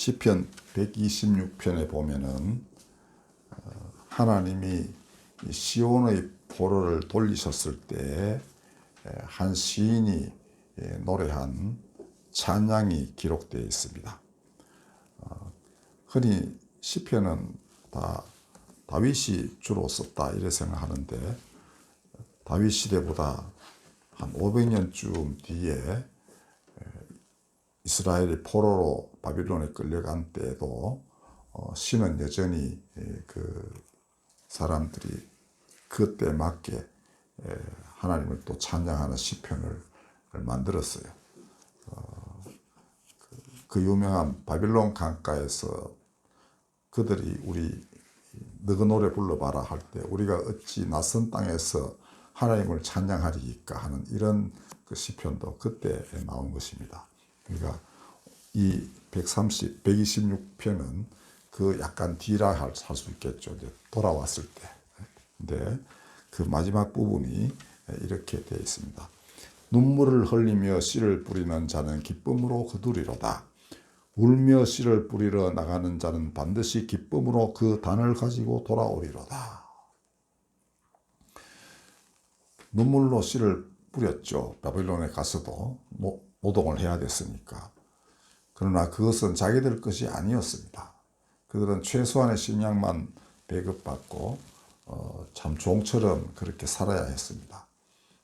시편 126편에 보면은 어, 하나님이 이 시온의 포로를 돌리셨을 때 한 시인이 예, 노래한 찬양이 기록되어 있습니다. 어, 흔히 시편은 다 다윗이 주로 썼다 이래 생각하는데 다윗 시대보다 한 500년쯤 뒤에 이스라엘이 포로로 바빌론에 끌려간 때에도 어, 신은 여전히 예, 그 사람들이 그때 맞게 예, 하나님을 또 찬양하는 시편을 만들었어요. 어, 그, 그 유명한 바빌론 강가에서 그들이 우리 너그 노래 불러봐라 할 때 우리가 어찌 낯선 땅에서 하나님을 찬양하리이까 하는 이런 그 시편도 그때 나온 것입니다. 그러니까 이 130, 126편은 그 약간 뒤라 할 수 있겠죠. 이제 돌아왔을 때. 근데 그 마지막 부분이 이렇게 되어 있습니다. 눈물을 흘리며 씨를 뿌리는 자는 기쁨으로 거두리로다. 울며 씨를 뿌리러 나가는 자는 반드시 기쁨으로 그 단을 가지고 돌아오리로다. 눈물로 씨를 뿌렸죠. 바빌론에 가서도 노동을 해야 됐으니까. 그러나 그것은 자기들 것이 아니었습니다. 그들은 최소한의 식량만 배급받고 어, 참 종처럼 그렇게 살아야 했습니다.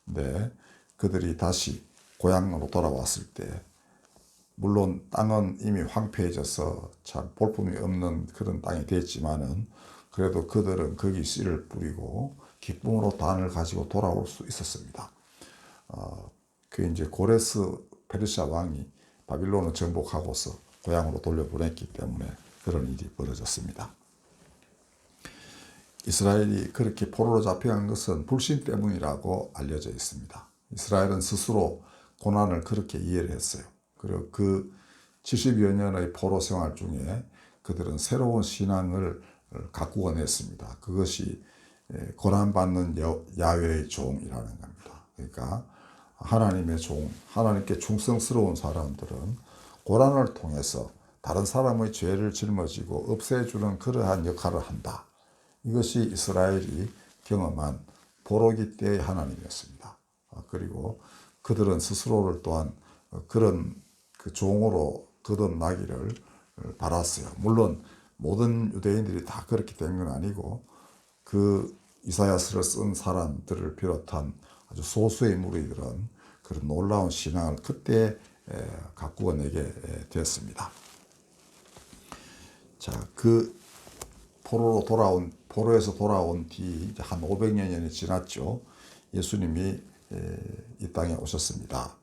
근데 그들이 다시 고향으로 돌아왔을 때 물론 땅은 이미 황폐해져서 참 볼품이 없는 그런 땅이 됐지만은 그래도 그들은 거기 씨를 뿌리고 기쁨으로 단을 가지고 돌아올 수 있었습니다. 어, 그 이제 고레스 페르시아 왕이 바빌론을 정복하고서 고향으로 돌려보냈기 때문에 그런 일이 벌어졌습니다. 이스라엘이 그렇게 포로로 잡혀간 것은 불신 때문이라고 알려져 있습니다. 이스라엘은 스스로 고난을 그렇게 이해를 했어요. 그리고 그 70여 년의 포로 생활 중에 그들은 새로운 신앙을 가꾸어 냈습니다. 그것이 고난받는 야외의 종이라는 겁니다. 그러니까 하나님의 종, 하나님께 충성스러운 사람들은 고난을 통해서 다른 사람의 죄를 짊어지고 없애주는 그러한 역할을 한다. 이것이 이스라엘이 경험한 보로기 때의 하나님이었습니다. 아, 그리고 그들은 스스로를 또한 그런 그 종으로 거듭나기를 바랐어요. 물론 모든 유대인들이 다 그렇게 된 건 아니고 그 이사야서를 쓴 사람들을 비롯한 아주 소수의 무리들은 그런 놀라운 신앙을 그때 가꾸어내게 됐습니다. 자, 그 포로로 돌아온 포로에서 돌아온 뒤 한 500년이 지났죠. 예수님이 이 땅에 오셨습니다.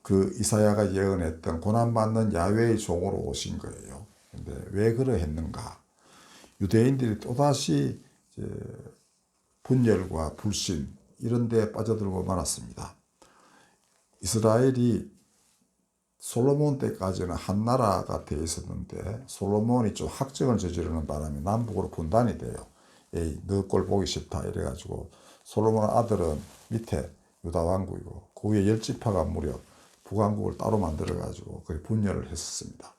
그 이사야가 예언했던 고난받는 야외의 종으로 오신 거예요. 근데 왜 그러했는가? 유대인들이 또다시 분열과 불신 이런 데 빠져들고 말았습니다. 이스라엘이 솔로몬 때까지는 한 나라가 되어 있었는데 솔로몬이 좀 학정을 저지르는 바람에 남북으로 분단이 돼요. 에이, 너꼴 보기 싫다 이래가지고 솔로몬 아들은 밑에 유다 왕국이고 그 위에 열 지파가 무려 북왕국을 따로 만들어가지고 그 분열을 했었습니다.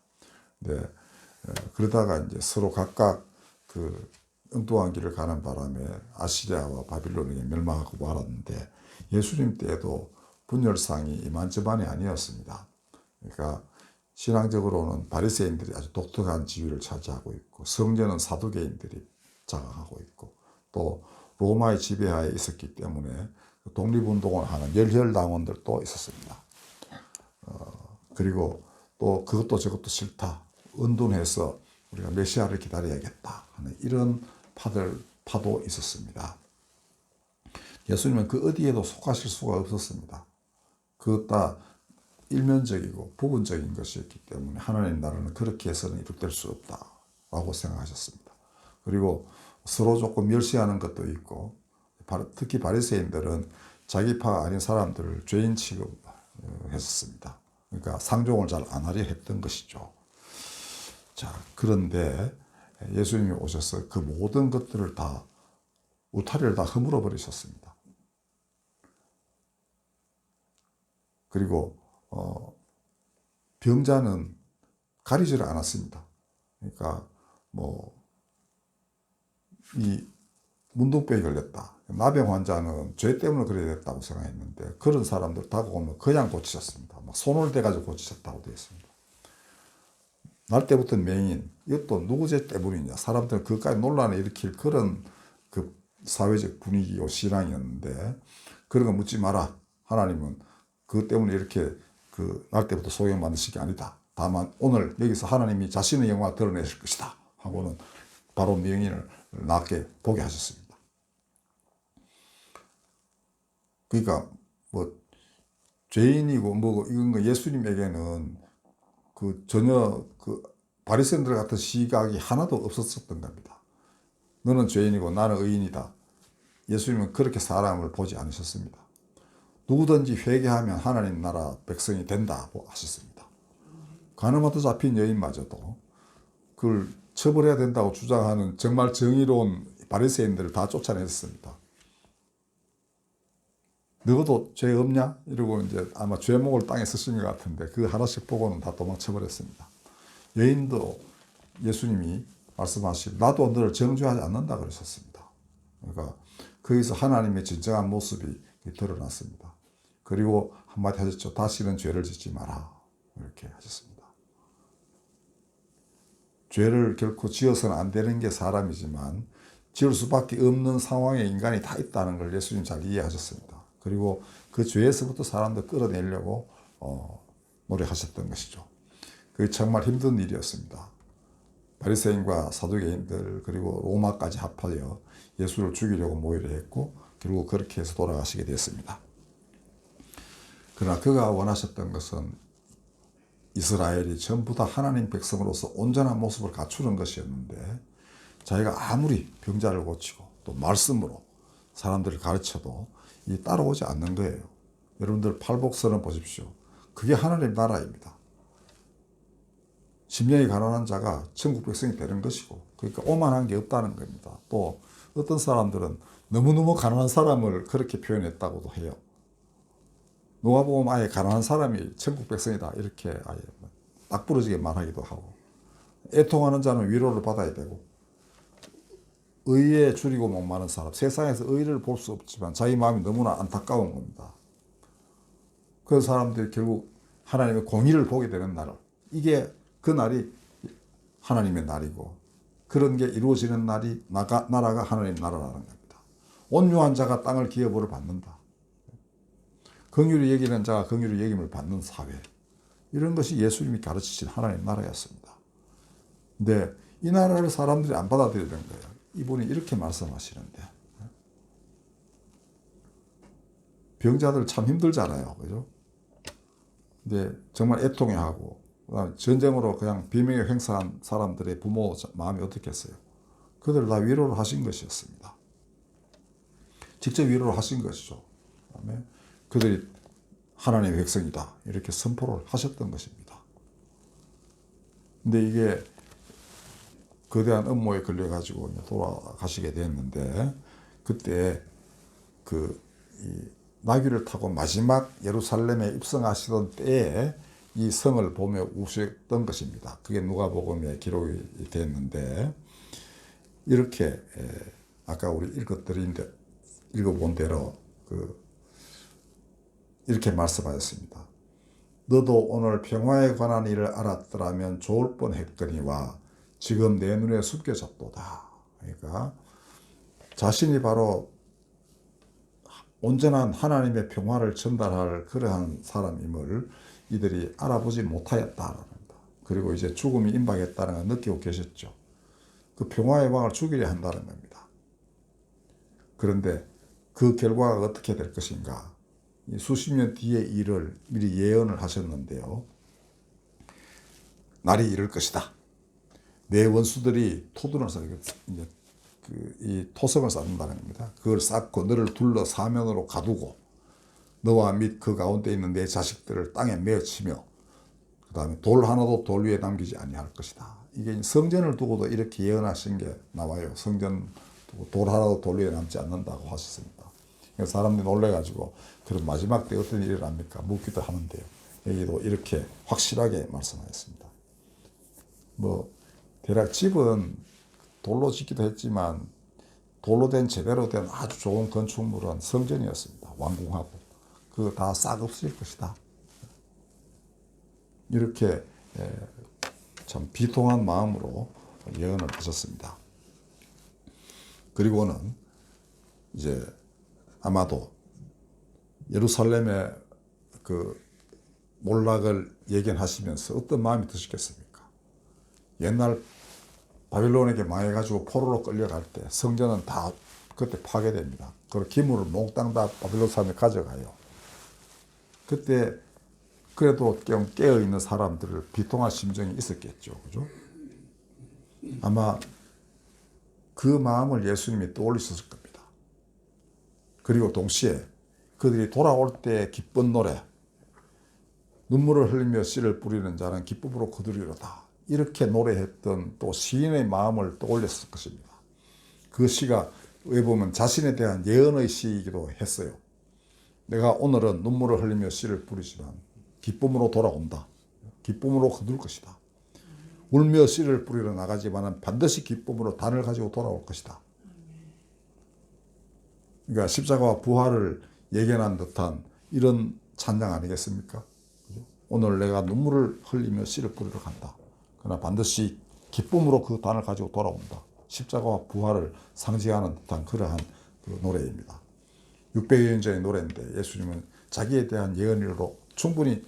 네, 그러다가 이제 서로 각각 그 길을 가는 바람에 아시리아와 바빌론에게 멸망하고 말았는데 예수님 때에도 분열상이 이만저만이 아니었습니다. 그러니까 신앙적으로는 바리새인들이 아주 독특한 지위를 차지하고 있고 성전은 사두개인들이 장악하고 있고 또 로마의 지배하에 있었기 때문에 독립운동을 하는 열혈당원들도 있었습니다. 어, 그리고 또 그것도 저것도 싫다. 은둔해서 우리가 메시아를 기다려야겠다 하는 이런 파들, 파도 있었습니다. 예수님은 그 어디에도 속하실 수가 없었습니다. 그다 일면적이고 부분적인 것이었기 때문에 하나님 나라는 그렇게 해서는 이룩될 수 없다라고 생각하셨습니다. 그리고 서로 조금 멸시하는 것도 있고 특히 바리새인들은 자기 파 아닌 사람들을 죄인 취급했었습니다. 그러니까 상종을 잘 안 하려 했던 것이죠. 자, 그런데 예수님이 오셔서 그 모든 것들을 다 울타리를 다 허물어 버리셨습니다. 그리고 어, 병자는 가리지를 않았습니다. 그러니까 뭐 이 문둥병이 걸렸다. 나병 환자는 죄 때문에 그래 됐다고 생각했는데 그런 사람들 다가오면 그냥 고치셨습니다. 막 손을 대가지고 고치셨다고 되어 있습니다. 날 때부터 맹인 이것도 누구 죄 때문이냐. 사람들은 그까지 논란을 일으킬 그런 그 사회적 분위기고 신앙이었는데 그런 거 묻지 마라. 하나님은 그 때문에 이렇게 그 날 때부터 소경 만드신 게 아니다. 다만 오늘 여기서 하나님이 자신의 영광 드러내실 것이다 하고는 바로 명인을 낫게 보게 하셨습니다. 그러니까 뭐 죄인이고 뭐 이건 거 예수님에게는 그 전혀 그 바리새인들 같은 시각이 하나도 없었었던 겁니다. 너는 죄인이고 나는 의인이다. 예수님은 그렇게 사람을 보지 않으셨습니다. 누구든지 회개하면 하나님 나라 백성이 된다고 하셨습니다. 가늠하다 잡힌 여인마저도 그걸 처벌해야 된다고 주장하는 정말 정의로운 바리새인들을 다 쫓아냈습니다. 너도 죄 없냐? 이러고 이제 아마 죄목을 땅에 쓰신 것 같은데 그 하나씩 보고는 다 도망쳐버렸습니다. 여인도 예수님이 말씀하시고 나도 너를 정죄하지 않는다 그러셨습니다. 그러니까 거기서 하나님의 진정한 모습이 드러났습니다. 그리고 한마디 하셨죠. 다시는 죄를 짓지 마라. 이렇게 하셨습니다. 죄를 결코 지어서는 안 되는 게 사람이지만 지을 수밖에 없는 상황에 인간이 다 있다는 걸 예수님 잘 이해하셨습니다. 그리고 그 죄에서부터 사람들 끌어내려고 어, 노력하셨던 것이죠. 그게 정말 힘든 일이었습니다. 바리새인과 사두개인들 그리고 로마까지 합하여 예수를 죽이려고 모의를 했고 결국 그렇게 해서 돌아가시게 됐습니다. 그러나 그가 원하셨던 것은 이스라엘이 전부 다 하나님 백성으로서 온전한 모습을 갖추는 것이었는데 자기가 아무리 병자를 고치고 또 말씀으로 사람들을 가르쳐도 이 따라오지 않는 거예요. 여러분들 팔복선을 보십시오. 그게 하나님 나라입니다. 심령이 가난한 자가 천국 백성이 되는 것이고, 그러니까 오만한 게 없다는 겁니다. 또 어떤 사람들은 너무너무 가난한 사람을 그렇게 표현했다고도 해요. 누가 보면 아예 가난한 사람이 천국 백성이다. 이렇게 아예 딱 부러지게 말하기도 하고. 애통하는 자는 위로를 받아야 되고, 의에 줄이고 목마른 사람, 세상에서 의를 볼 수 없지만 자기 마음이 너무나 안타까운 겁니다. 그 사람들이 결국 하나님의 공의를 보게 되는 날, 이게 그 날이 하나님의 날이고 그런 게 이루어지는 날이 나가, 나라가 하나님 나라라는 겁니다. 온유한 자가 땅을 기업으로 받는다. 긍휼히 여기는 자가 긍휼히 여김을 받는 사회. 이런 것이 예수님이 가르치신 하나님 나라였습니다. 근데 이 나라를 사람들이 안 받아들이는 거예요. 이분이 이렇게 말씀하시는데 병자들 참 힘들잖아요, 그죠? 근데 정말 애통해 하고 그다음 전쟁으로 그냥 비명에 횡사한 사람들의 부모 마음이 어떻겠어요? 그들 다 위로를 하신 것이었습니다. 직접 위로를 하신 것이죠. 그다음에 그들이 하나님의 백성이다 이렇게 선포를 하셨던 것입니다. 근데 이게 거대한 음모에 걸려 가지고 돌아가시게 됐는데 그때 그 나귀를 타고 마지막 예루살렘에 입성하시던 때에 이 성을 보며 우셨던 것입니다. 그게 누가복음에 기록이 됐는데 이렇게 아까 우리 읽어드린 데 읽어본 대로 그 이렇게 말씀하셨습니다. 너도 오늘 평화에 관한 일을 알았더라면 좋을 뻔했거니와 지금 내 눈에 숨겨졌도다. 그러니까 자신이 바로 온전한 하나님의 평화를 전달할 그러한 사람임을 이들이 알아보지 못하였다는 겁니다. 그리고 이제 죽음이 임박했다는 걸 느끼고 계셨죠. 그 평화의 왕을 죽이려 한다는 겁니다. 그런데 그 결과가 어떻게 될 것인가? 수십 년 뒤의 일을 미리 예언을 하셨는데요. 날이 이럴 것이다. 내 원수들이 토둔을 쌓 이제 그 이 토성을 쌓는다는 겁니다. 그걸 쌓고 너를 둘러 사면으로 가두고 너와 및 그 가운데 있는 내 자식들을 땅에 메어치며 그 다음에 돌 하나도 돌 위에 남기지 아니할 것이다. 이게 성전을 두고도 이렇게 예언하신 게 나와요. 성전 돌 하나도 돌 위에 남지 않는다고 하셨습니다. 사람들이 놀래가지고 그럼 마지막 때 어떤 일을 합니까? 묻기도 하는데요. 여기도 이렇게 확실하게 말씀하셨습니다. 뭐 대략 집은 돌로 짓기도 했지만 돌로 된 제대로 된 아주 좋은 건축물은 성전이었습니다. 완공하고 그거 다 싹 없을 것이다. 이렇게 에, 참 비통한 마음으로 예언을 하셨습니다. 그리고는 이제 아마도 예루살렘의 그 몰락을 예견하시면서 어떤 마음이 드셨겠습니까? 옛날 바빌론에게 망해가지고 포로로 끌려갈 때 성전은 다 그때 파괴됩니다. 그리고 기물을 몽땅 다 바빌론 사람이 가져가요. 그때 그래도 좀 깨어 있는 사람들을 비통한 심정이 있었겠죠, 그죠? 아마 그 마음을 예수님이 떠올리셨을 겁니다. 그리고 동시에 그들이 돌아올 때 기쁜 노래, 눈물을 흘리며 씨를 뿌리는 자는 기쁨으로 거두리로다. 이렇게 노래했던 또 시인의 마음을 떠올렸을 것입니다. 그 시가 왜 보면 자신에 대한 예언의 시이기도 했어요. 내가 오늘은 눈물을 흘리며 씨를 뿌리지만 기쁨으로 돌아온다. 기쁨으로 거둘 것이다. 울며 씨를 뿌리러 나가지만은 반드시 기쁨으로 단을 가지고 돌아올 것이다. 그러니까 십자가와 부활을 예견한 듯한 이런 찬양 아니겠습니까? 오늘 내가 눈물을 흘리며 씨를 뿌리러 간다. 그러나 반드시 기쁨으로 그 단을 가지고 돌아온다. 십자가와 부활을 상징하는 듯한 그러한 그 노래입니다. 600여 년 전의 노래인데 예수님은 자기에 대한 예언으로 충분히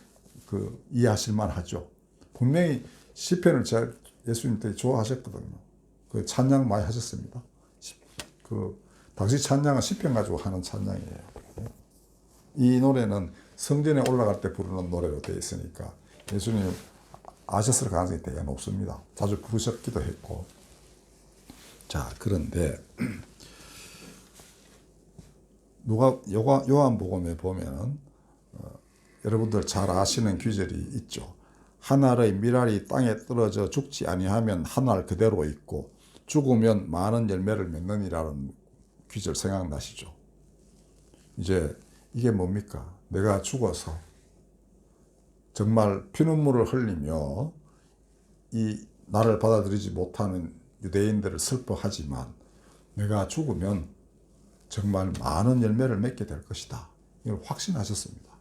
그 이해하실 만 하죠. 분명히 시편을 제가 예수님 때 좋아하셨거든요. 그 찬양 많이 하셨습니다. 시- 그 당시 찬양은 시편 가지고 하는 찬양이에요. 이 노래는 성전에 올라갈 때 부르는 노래로 되어 있으니까 예수님 아셨을 가능성이 되게 높습니다. 자주 부르셨기도 했고. 자, 그런데 누가 요가 요한복음에 보면 어, 여러분들 잘 아시는 규절이 있죠. 한 알의 밀알이 땅에 떨어져 죽지 아니하면 한 알 그대로 있고 죽으면 많은 열매를 맺느니라는 규절 생각나시죠? 이제 이게 뭡니까? 내가 죽어서 정말 피눈물을 흘리며 이 나를 받아들이지 못하는 유대인들을 슬퍼하지만 내가 죽으면 정말 많은 열매를 맺게 될 것이다. 이걸 확신하셨습니다.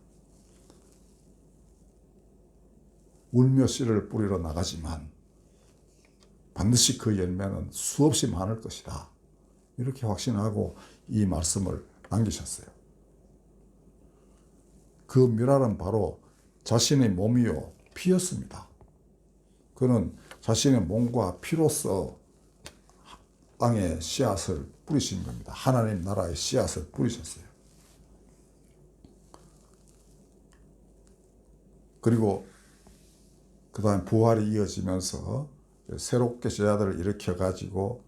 울며 씨를 뿌리러 나가지만 반드시 그 열매는 수없이 많을 것이다. 이렇게 확신하고 이 말씀을 남기셨어요. 그 묘랄은 바로 자신의 몸이요 피였습니다. 그는 자신의 몸과 피로써 땅에 씨앗을 뿌리신 겁니다. 하나님 나라의 씨앗을 뿌리셨어요. 그리고 그 다음 부활이 이어지면서 새롭게 제자들을 일으켜 가지고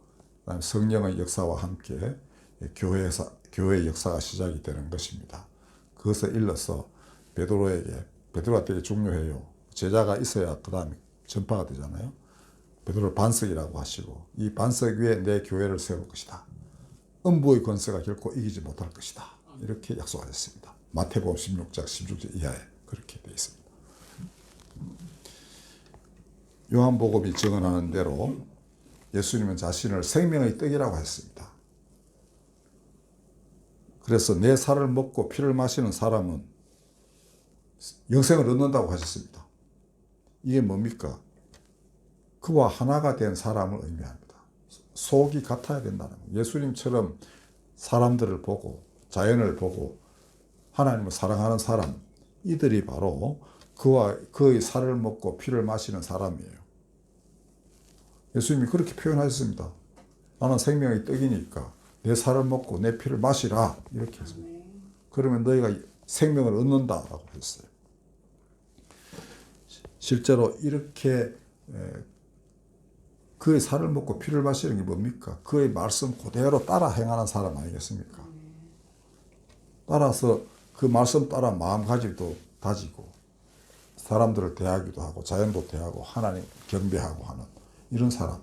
성령의 역사와 함께 교회에서 교회의 역사가 시작이 되는 것입니다. 그것에 일러서 베드로에게 베드로가 되게 중요해요. 제자가 있어야 그 다음에 전파가 되잖아요. 베드로 반석이라고 하시고 이 반석 위에 내 교회를 세울 것이다. 음부의 권세가 결코 이기지 못할 것이다. 이렇게 약속하셨습니다. 마태복음 16장 16절 이하에 그렇게 되어 있습니다. 요한복음이 증언하는 대로 예수님은 자신을 생명의 떡이라고 했습니다. 그래서 내 살을 먹고 피를 마시는 사람은 영생을 얻는다고 하셨습니다. 이게 뭡니까? 그와 하나가 된 사람을 의미합니다. 속이 같아야 된다는 거예요. 예수님처럼 사람들을 보고 자연을 보고 하나님을 사랑하는 사람 이들이 바로 그와 그의 살을 먹고 피를 마시는 사람이에요. 예수님이 그렇게 표현하셨습니다. 나는 생명의 떡이니까 내 살을 먹고 내 피를 마시라 이렇게 했습니다. 그러면 너희가 생명을 얻는다라고 했어요. 실제로 이렇게 그의 살을 먹고 피를 마시는 게 뭡니까? 그의 말씀 그대로 따라 행하는 사람 아니겠습니까? 따라서 그 말씀 따라 마음가짐도 다지고 사람들을 대하기도 하고 자연도 대하고 하나님 경배하고 하는 이런 사람.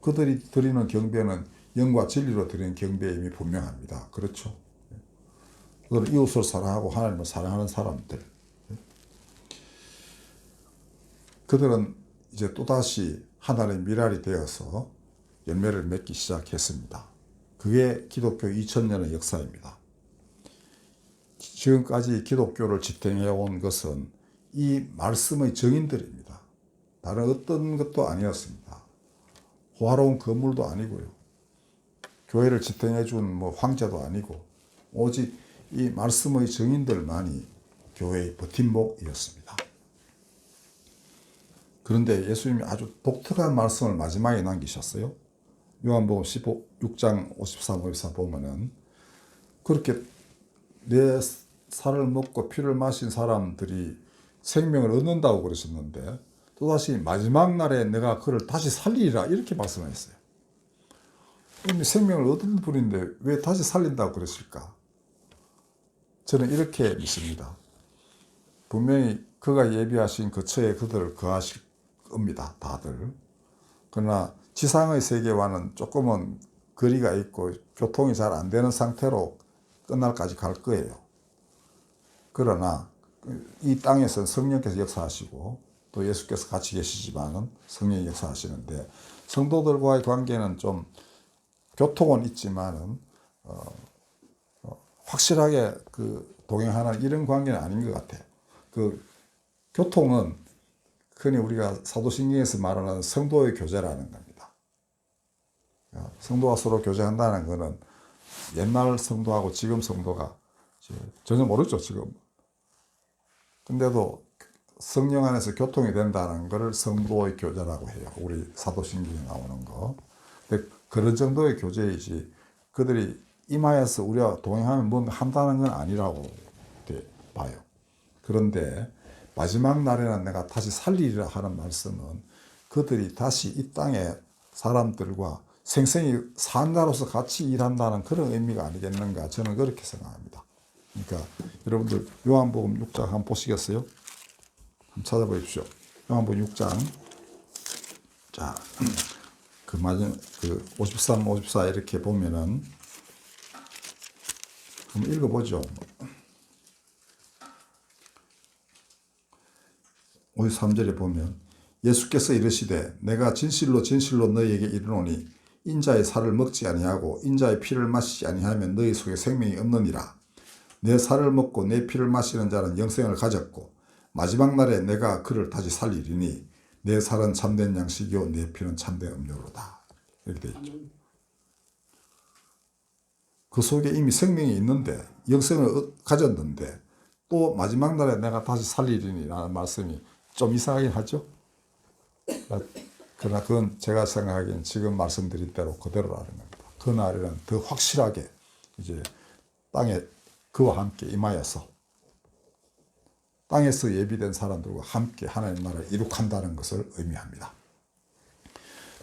그들이 드리는 경배는 영과 진리로 드리는 경배임이 분명합니다. 그렇죠? 그들은 이웃을 사랑하고 하나님을 사랑하는 사람들. 그들은 이제 또다시 하나의 미랄이 되어서 열매를 맺기 시작했습니다. 그게 기독교 2000년의 역사입니다. 지금까지 기독교를 지탱해 온 것은 이 말씀의 증인들입니다. 다른 어떤 것도 아니었습니다. 호화로운 건물도 아니고요. 교회를 지탱해 준 뭐 황제도 아니고 오직 이 말씀의 증인들만이 교회의 버팀목이었습니다. 그런데 예수님이 아주 독특한 말씀을 마지막에 남기셨어요. 요한복음 15, 6장 53, 54 보면은 그렇게 내 살을 먹고 피를 마신 사람들이 생명을 얻는다고 그러셨는데 또다시 마지막 날에 내가 그를 다시 살리리라 이렇게 말씀하셨어요. 이미 생명을 얻은 분인데 왜 다시 살린다고 그러실까? 저는 이렇게 믿습니다. 분명히 그가 예비하신 그 처에 그들을 거하실 겁니다. 다들. 그러나 지상의 세계와는 조금은 거리가 있고 교통이 잘 안 되는 상태로 끝날까지 갈 거예요. 그러나 이 땅에서는 성령께서 역사하시고 또 예수께서 같이 계시지만은 성령이 역사하시는데 성도들과의 관계는 좀 교통은 있지만은 어, 어, 확실하게 그 동행하는 이런 관계는 아닌 것 같아요. 그 교통은 흔히 우리가 사도신경에서 말하는 성도의 교제라는 겁니다. 어, 성도가 서로 교제한다는 것은 옛날 성도하고 지금 성도가 전혀 모르죠 지금. 근데도 성령 안에서 교통이 된다는 것을 성도의 교제라고 해요. 우리 사도신경에 나오는 거. 근데 그런 정도의 교제이지 그들이 임하여서 우리가 동행하면 뭐 한다는 건 아니라고 봐요. 그런데 마지막 날에는 내가 다시 살리리라 하는 말씀은 그들이 다시 이 땅에 사람들과 생생히 산자로서 같이 일한다는 그런 의미가 아니겠는가 저는 그렇게 생각합니다. 그러니까 여러분들 요한복음 6장 한번 보시겠어요? 한번 찾아보십시오. 요한복음 6장 자, 그 마지막 그 53, 54 이렇게 보면은 한번 읽어보죠. 53절에 보면 예수께서 이르시되 내가 진실로 진실로 너희에게 이르노니 인자의 살을 먹지 아니하고 인자의 피를 마시지 아니하면 너희 속에 생명이 없느니라. 내 살을 먹고 내 피를 마시는 자는 영생을 가졌고 마지막 날에 내가 그를 다시 살리리니 내 살은 참된 양식이요 내 피는 참된 음료로다. 이렇게 되어 있죠. 그 속에 이미 생명이 있는데 영생을 가졌는데 또 마지막 날에 내가 다시 살리리니라는 말씀이 좀 이상하긴 하죠. 그러나 그건 제가 생각하기엔 지금 말씀드린 대로 그대로라는 겁니다. 그 날에는 더 확실하게 이제 땅에 그와 함께 임하여서 땅에서 예비된 사람들과 함께 하나님 나라를 이룩한다는 것을 의미합니다.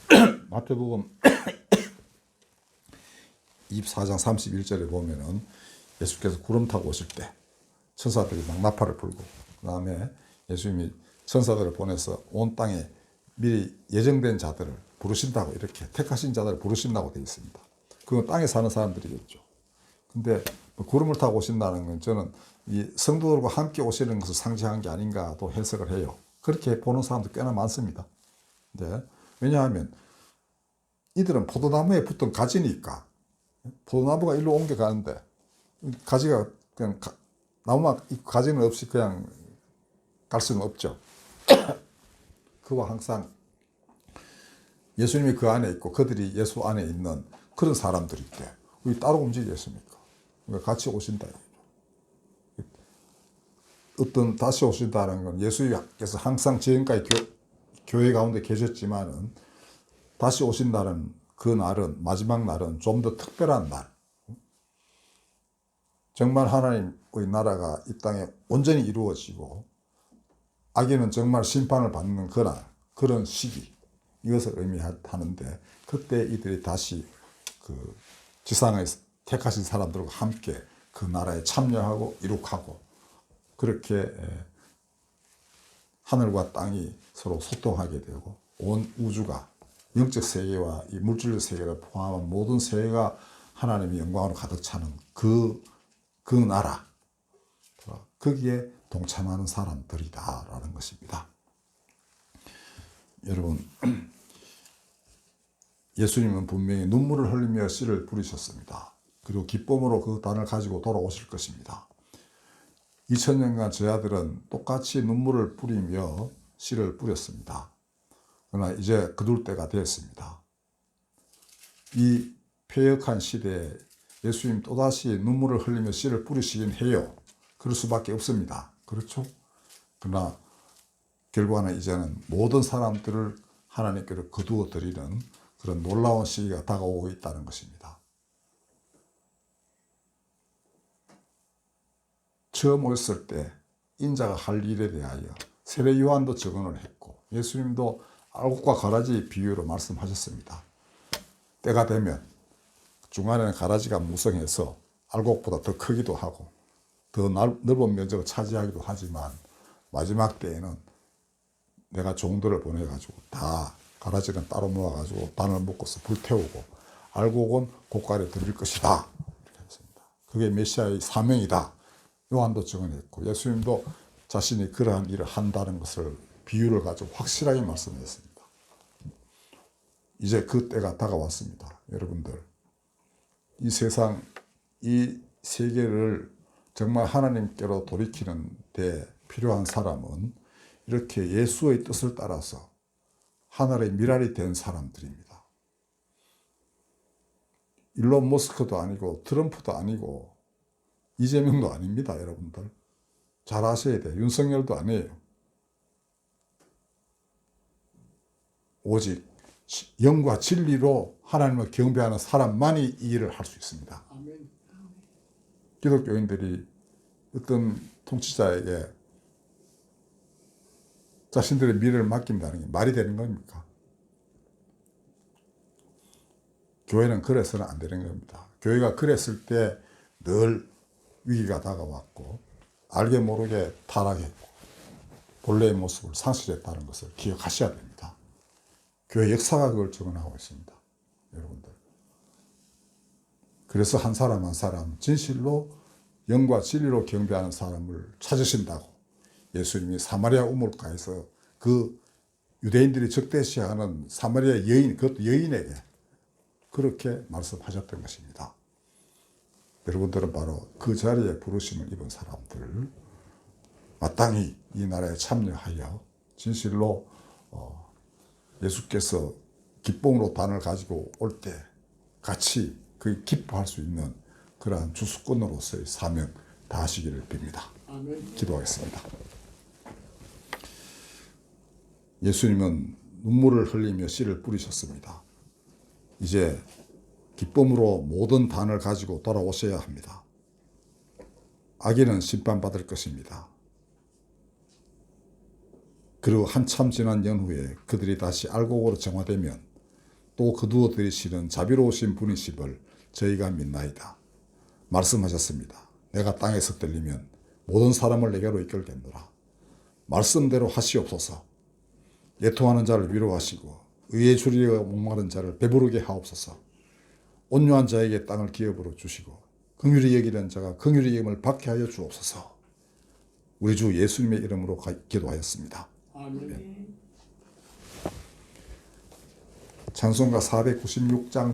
마태복음 24장 31절에 보면은 예수께서 구름 타고 오실 때 천사들이 막 나팔을 불고 그 다음에 예수님이 천사들을 보내서 온 땅에 미리 예정된 자들을 부르신다고 이렇게 택하신 자들을 부르신다고 되어 있습니다. 그건 땅에 사는 사람들이겠죠. 근데 뭐 구름을 타고 오신다는 건 저는 이 성도들과 함께 오시는 것을 상징한 게 아닌가 또 해석을 해요. 그렇게 보는 사람도 꽤나 많습니다. 네. 왜냐하면 이들은 포도나무에 붙던 가지니까 포도나무가 일로 옮겨가는데 가지가 그냥 가, 나무만 가지는 없이 그냥 갈 수는 없죠. 그와 항상 예수님이 그 안에 있고 그들이 예수 안에 있는 그런 사람들일 때 우리 따로 움직이겠습니까? 같이 오신다. 어떤 다시 오신다는 건 예수님께서 항상 지금까지 교, 교회 가운데 계셨지만은 다시 오신다는 그 날은 마지막 날은 좀 더 특별한 날. 정말 하나님의 나라가 이 땅에 온전히 이루어지고 악인은 정말 심판을 받는 그날 그런 시기 이것을 의미하는데 그때 이들이 다시 그 지상에 택하신 사람들과 함께 그 나라에 참여하고 이룩하고 그렇게 하늘과 땅이 서로 소통하게 되고 온 우주가 영적 세계와 이 물질적 세계를 포함한 모든 세계가 하나님의 영광으로 가득 차는 그, 그 나라. 거기에 동참하는 사람들이다라는 것입니다. 여러분 예수님은 분명히 눈물을 흘리며 씨를 뿌리셨습니다. 그리고 기쁨으로 그 단을 가지고 돌아오실 것입니다. 2000년간 제 아들은 똑같이 눈물을 뿌리며 씨를 뿌렸습니다. 그러나 이제 그둘 때가 되었습니다. 이 폐역한 시대에 예수님 또다시 눈물을 흘리며 씨를 뿌리시긴 해요. 그럴 수밖에 없습니다. 그렇죠? 그러나 결과는 이제는 모든 사람들을 하나님께로 거두어 드리는 그런 놀라운 시기가 다가오고 있다는 것입니다. 처음 오셨을 때 인자가 할 일에 대하여 세례 요한도 증언을 했고 예수님도 알곡과 가라지 비유로 말씀하셨습니다. 때가 되면 중간에는 가라지가 무성해서 알곡보다 더 크기도 하고 더 넓- 넓은 면적을 차지하기도 하지만 마지막 때에는 내가 종들을 보내가지고 다 가라지는 따로 모아가지고 단을 묶어서 불태우고 알곡은 고가에 드릴 것이다. 이렇게 했습니다. 그게 메시아의 사명이다. 요한도 증언했고 예수님도 자신이 그러한 일을 한다는 것을 비유를 가지고 확실하게 말씀했습니다. 이제 그 때가 다가왔습니다. 여러분들. 이 세상, 이 세계를 정말 하나님께로 돌이키는 데 필요한 사람은 이렇게 예수의 뜻을 따라서 하늘의 미랄이 된 사람들입니다. 일론 머스크도 아니고 트럼프도 아니고 이재명도 아닙니다, 여러분들. 잘 아셔야 돼요. 윤석열도 아니에요. 오직 영과 진리로 하나님을 경배하는 사람만이 이 일을 할 수 있습니다. 기독교인들이 어떤 통치자에게 자신들의 미래를 맡긴다는 게 말이 되는 겁니까? 교회는 그래서는 안 되는 겁니다. 교회가 그랬을 때 늘 위기가 다가왔고 알게 모르게 타락했고 본래의 모습을 상실했다는 것을 기억하셔야 됩니다. 교회 역사가 그걸 증언하고 있습니다. 여러분들. 그래서 한 사람 한 사람 진실로 영과 진리로 경배하는 사람을 찾으신다고 예수님이 사마리아 우물가에서 그 유대인들이 적대시하는 사마리아 여인, 그것도 여인에게 그렇게 말씀하셨던 것입니다. 여러분들은 바로 그 자리에 부르심을 입은 사람들, 마땅히 이 나라에 참여하여 진실로 어, 예수께서 기쁨으로 단을 가지고 올 때 같이 그 기뻐할 수 있는 그러한 주수꾼으로서의 사명 다하시기를 빕니다. 아멘. 기도하겠습니다. 예수님은 눈물을 흘리며 씨를 뿌리셨습니다. 이제 기쁨으로 모든 단을 가지고 돌아오셔야 합니다. 악인은 심판받을 것입니다. 그리고 한참 지난 연후에 그들이 다시 알곡으로 정화되면 또 거두어 들이 시는 자비로우신 분이심을 저희가 믿나이다. 말씀하셨습니다. 내가 땅에서 들리면 모든 사람을 내게로 이끌겠노라. 말씀대로 하시옵소서. 예통하는 자를 위로하시고 의에 줄이려 목마른 자를 배부르게 하옵소서. 온유한 자에게 땅을 기업으로 주시고 긍휼히 여기는 자가 긍휼히 여김을 받게 하여 주옵소서. 우리 주 예수님의 이름으로 가- 기도하였습니다. 아멘. 찬송가 496장